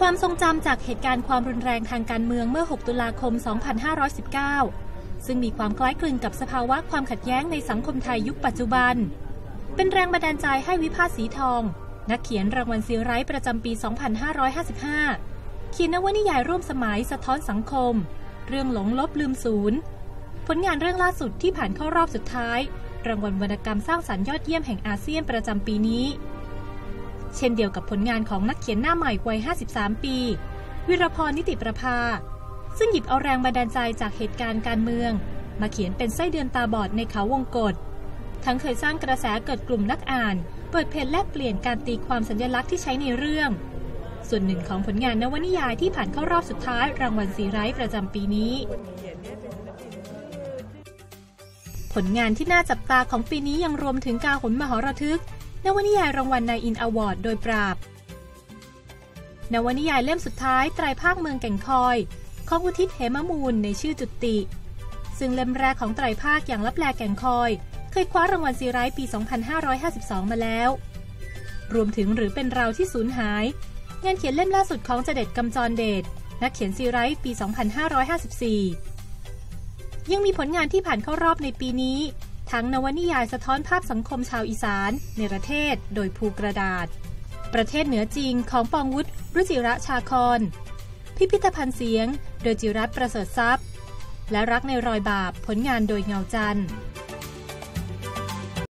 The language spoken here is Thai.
ความทรงจำจากเหตุการณ์ความรุนแรงทางการเมืองเมื่อ 6 ตุลาคม 2519 ซึ่งมีความคล้ายคลึงกับสภาวะความขัดแย้งในสังคมไทยยุคปัจจุบัน เป็นแรงบันดาลใจให้วิภาสีทอง นักเขียนรางวัลซีไรต์ประจำปี 2555 เขียนนวนิยายร่วมสมัยสะท้อนสังคม เรื่องหลงลบลืมศูนย์ ผลงานเรื่องล่าสุดที่ผ่านเข้ารอบสุดท้าย รางวัลวรรณกรรมสร้างสรรค์ยอดเยี่ยมแห่งอาเซียนประจำปีนี้ เช่นเดียวกับผลงานของนักเขียนหน้าใหม่วัย 53 ปี วิรพรนิติประภา ซึ่งหยิบเอาแรงบันดาลใจจากเหตุการณ์การเมือง มาเขียนเป็นไส้เดือนตาบอดในเขาวงกฏทั้งเคยสร้างกระแสเกิดกลุ่มนักอ่าน เปิดเพจแลกเปลี่ยนการตีความสัญลักษณ์ที่ใช้ในเรื่อง ส่วนหนึ่งของผลงานนวนิยายที่ผ่านเข้ารอบสุดท้ายรางวัลซีไรต์ประจำปีนี้ ผลงานที่น่าจับตาของปีนี้ยังรวมถึงกาหนมหรทึก นวนิยายรางวัลนายอินอวอร์ดโดยปราบ นวนิยายเล่มสุดท้ายไตรภาคเมืองแก่งคอย ของอุทิศเหมมูลในชื่อจุติ ซึ่งเล่มแรกของไตรภาคอย่างลับแลแก่งคอย เคยคว้ารางวัลซีไรต์ปี 2552 มาแล้ว รวมถึงหรือเป็นเราที่สูญหาย งานเขียนเล่มล่าสุดของเจเด็ดกำจรเดชนักเขียนซีไรต์ปี 2554 ยังมีผลงานที่ผ่านเข้ารอบในปีนี้ ทั้งนวนิยายสะท้อนภาพสังคมชาวอีสานในประเทศ โดยภูกระดาษ ประเทศเหนือจริงของปองวุฒิรุจิระชาคอนพิพิธภัณฑ์เสียง โดยจิรัตประเสริฐทรัพย์ และรักในรอยบาปผลงานโดยเงาจันทร์